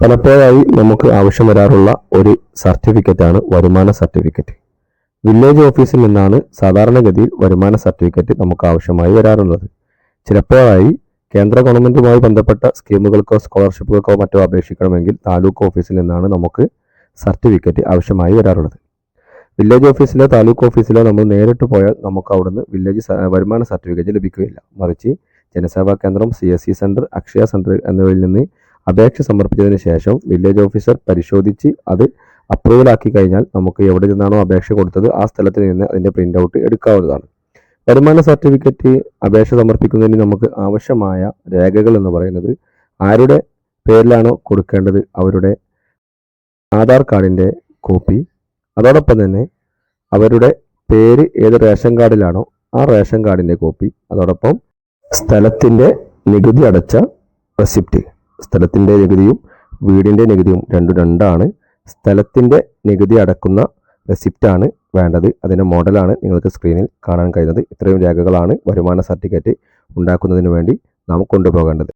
പലപ്പോഴായി നമുക്ക് ആവശ്യം വരാറുള്ള ഒരു സർട്ടിഫിക്കറ്റാണ് വരുമാന സർട്ടിഫിക്കറ്റ്. വില്ലേജ് ഓഫീസിൽ നിന്നാണ് സാധാരണഗതിയിൽ വരുമാന സർട്ടിഫിക്കറ്റ് നമുക്ക് ആവശ്യമായി വരാറുള്ളത്. ചിലപ്പോഴായി കേന്ദ്ര ഗവൺമെന്റുമായി ബന്ധപ്പെട്ട സ്കീമുകൾക്കോ സ്കോളർഷിപ്പുകൾക്കോ മറ്റോ അപേക്ഷിക്കണമെങ്കിൽ താലൂക്ക് ഓഫീസിൽ നിന്നാണ് നമുക്ക് സർട്ടിഫിക്കറ്റ് ആവശ്യമായി വരാറുള്ളത്. വില്ലേജ് ഓഫീസിലോ താലൂക്ക് ഓഫീസിലോ നമ്മൾ നേരിട്ട് പോയാൽ നമുക്ക് അവിടുന്ന് വില്ലേജ് വരുമാന സർട്ടിഫിക്കറ്റ് ലഭിക്കുകയില്ല. മറിച്ച് Janaseva Kendram C S C centre Akshaya centre എന്നിവയിൽ നിന്ന് അപേക്ഷ സമർപ്പിച്ചതിന് ശേഷം വില്ലേജ് ഓഫീസർ പരിശോധിച്ച് അത് അപ്രൂവൽ ആക്കി കഴിഞ്ഞാൽ നമുക്ക് എവിടെ നിന്നാണോ അപേക്ഷ കൊടുത്തത് ആ സ്ഥലത്ത് നിന്ന് അതിന്റെ പ്രിന്റ് ഔട്ട് എടുക്കാവുന്നതാണ്. വരുമാന സർട്ടിഫിക്കറ്റ് അപേക്ഷ സമർപ്പിക്കുന്നതിന് നമുക്ക് ആവശ്യമായ രേഖകൾ എന്ന് പറയുന്നത് ആരുടെ പേരിലാണോ കൊടുക്കേണ്ടത് അവരുടെ ആധാർ കാർഡിന്റെ കോപ്പി അതോടൊപ്പം തന്നെ അവരുടെ പേര് ഏത് റേഷൻ കാർഡിലാണോ ആ റേഷൻ കാർഡിന്റെ കോപ്പി അതോടൊപ്പം സ്ഥലത്തിന്റെ നികുതി അടച്ച റെസിപ്റ്റ്. സ്ഥലത്തിന്റെ നികുതിയും വീടിന്റെ നികുതിയും രണ്ടും രണ്ടാണ്. സ്ഥലത്തിന്റെ നികുതി അടക്കുന്ന റെസിപ്റ്റാണ് വേണ്ടത്. അതിന്റെ മോഡലാണ് നിങ്ങൾക്ക് സ്ക്രീനിൽ കാണാൻ കഴിയുന്നത്. ഇത്രയും രേഖകളാണ് വരുമാന സർട്ടിഫിക്കറ്റ് ഉണ്ടാക്കുന്നതിന് വേണ്ടി നാം കൊണ്ടുപോകേണ്ടത്.